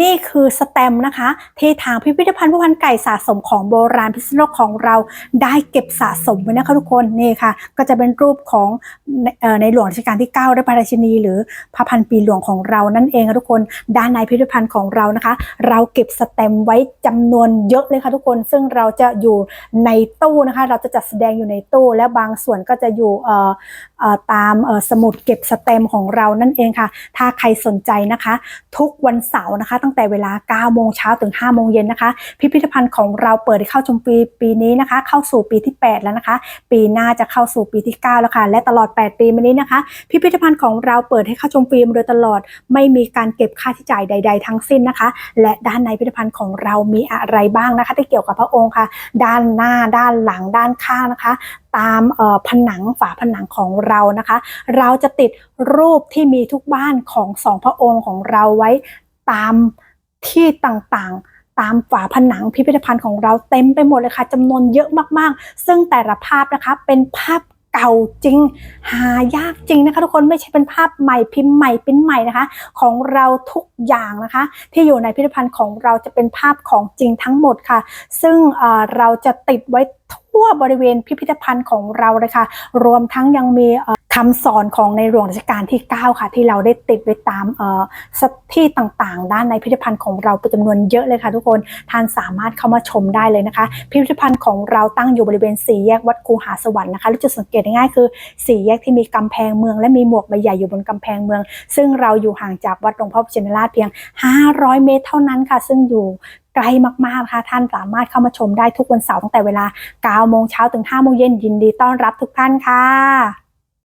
นี่คือสแตมนะคะ ที่ทางพิพิธภัณฑ์ผู้พันไก่สะสมของโบราณพิษณุโลกของเราได้เก็บสะสมไว้นะคะทุกคนนี่ค่ะ ก็จะเป็นรูปของในในหลวงรัชกาลที่ 9 และพระราชินี หรือพระพันปีหลวงของเรานั่นเองค่ะทุกคนด้านในพิพิธภัณฑ์ของเรานะคะ เราเก็บสแตมไว้จำนวนเยอะเลยค่ะทุกคน ซึ่งเราจะอยู่ในตู้นะคะ เราจะจัดแสดงอยู่ในตู้และบางส่วนก็จะอยู่ตามสมุดเก็บสแตมของเรานั่นเองค่ะ ถ้าใครสนใจนะคะ ทุกวันเสาร์นะคะตั้งแต่เวลา 9 โมงเช้าถึง 5 โมงเย็นนะคะ พิพิธภัณฑ์ของเราเปิดให้เข้าชมปีปีนี้นะคะ เข้าสู่ปีที่ 8 แล้วนะคะ ปีหน้าจะเข้าสู่ปีที่ 9 แล้วค่ะ และตลอด 8 ปีมานี้นะคะ พิพิธภัณฑ์ของเราเปิดให้เข้าชมฟรีมาโดยตลอด ไม่มีการเก็บค่าใช้จ่ายใด ๆ ทั้งสิ้นนะคะ และด้านในพิพิธภัณฑ์ของเรามีอะไรบ้างนะคะ ที่เกี่ยวกับพระองค์ค่ะ ด้านหน้า ด้านหลัง ด้านข้างนะคะตามผนังฝาผนังของเรานะคะ เราจะติดรูปที่มีทุกบ้านของสองพระองค์ของเราไว้ ตามที่ต่างๆ ตามฝาผนังพิพิธภัณฑ์ของเราเต็มไปหมดเลยค่ะจำนวนเยอะมากๆ ซึ่งแต่ละภาพนะคะเป็นภาพเก่าจริง หายากจริงนะคะ ทุกคนไม่ใช่เป็นภาพใหม่พิมพ์ใหม่ปิ้นใหม่นะคะ ของเราทุกอย่างนะคะ ที่อยู่ในพิพิธภัณฑ์ของเราจะเป็นภาพของจริงทั้งหมดค่ะ ซึ่งเราจะติดไว้ทั่ั่วบริเวณพิพิธภัณฑ์ของเราเลยค่ะ รวมทั้งยังมีคำสอนของในหลวงรัชกาลที่ 9 ค่ะ ที่เราได้ติดไว้ตามสที่ต่างๆ ด้านในพิพิธภัณฑ์ของเราเป็นจำนวนเยอะเลยค่ะ ทุกคนท่านสามารถเข้ามาชมได้เลยนะคะ พิพิธภัณฑ์ของเราตั้งอยู่บริเวณสี่แยกวัดคูหาสวรรค์นะคะและจุดสังเกตง่ายๆคือสี่แยกที่มีกำแพงเมือง และมีหมวกใบใหญ่อยู่บนกำแพงเมือง ซึ่งเราอยู่ห่างจากวัดหลวงพ่อพิจนราชเพียง 500 เมตรเท่านั้นค่ะ ซึ่งอยู่ ไกลมากๆนะคะท่านสามารถเข้ามาชมได้ทุกวันเสาร์ตั้งแต่เวลา9โมงเช้าถึง5โมงเย็นยินดีต้อนรับทุกท่านค่ะ